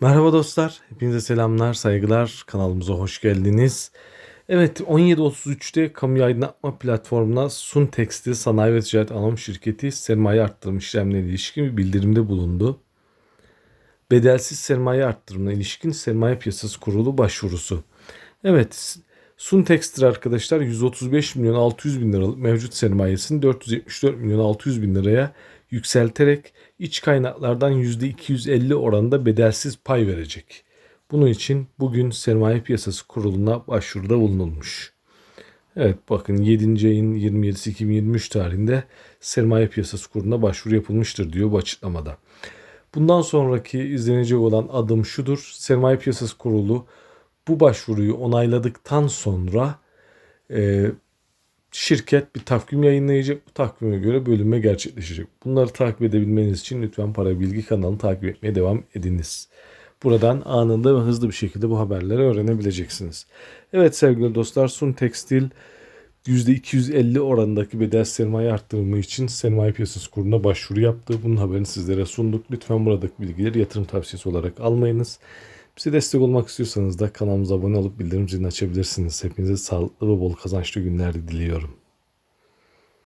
Merhaba dostlar, hepinize selamlar, saygılar, kanalımıza hoş geldiniz. Evet, 17.33'te kamu aydınlatma platformuna Sun Tekstil Sanayi ve Ticaret Anonim Şirketi sermaye arttırım işlemlerine ilişkin bir bildirimde bulundu. Bedelsiz sermaye arttırımına ilişkin sermaye piyasası kurulu başvurusu. Evet, Sun Tekstil arkadaşlar 135 milyon 600 bin liralık mevcut sermayesini 474 milyon 600 bin liraya yükselterek iç kaynaklardan %250 oranında bedelsiz pay verecek. Bunun için bugün Sermaye Piyasası Kurulu'na başvuruda bulunulmuş. Evet bakın 7. ayın 27'si 2023 tarihinde Sermaye Piyasası Kurulu'na başvuru yapılmıştır diyor bu açıklamada. Bundan sonraki izlenecek olan adım şudur. Sermaye Piyasası Kurulu bu başvuruyu onayladıktan sonra e, şirket bir takvim yayınlayacak. Bu takvime göre bölünme gerçekleşecek. Bunları takip edebilmeniz için lütfen Para Bilgi kanalını takip etmeye devam ediniz. Buradan anında ve hızlı bir şekilde bu haberleri öğrenebileceksiniz. Evet sevgili dostlar Sun Tekstil %250 oranındaki bedel sermaye arttırımı için sermaye piyasası kuruluna başvuru yaptı. Bunun haberini sizlere sunduk. Lütfen buradaki bilgileri yatırım tavsiyesi olarak almayınız. Bize destek olmak istiyorsanız da kanalımıza abone olup bildirim zilini açabilirsiniz. Hepinize sağlıklı ve bol kazançlı günler diliyorum.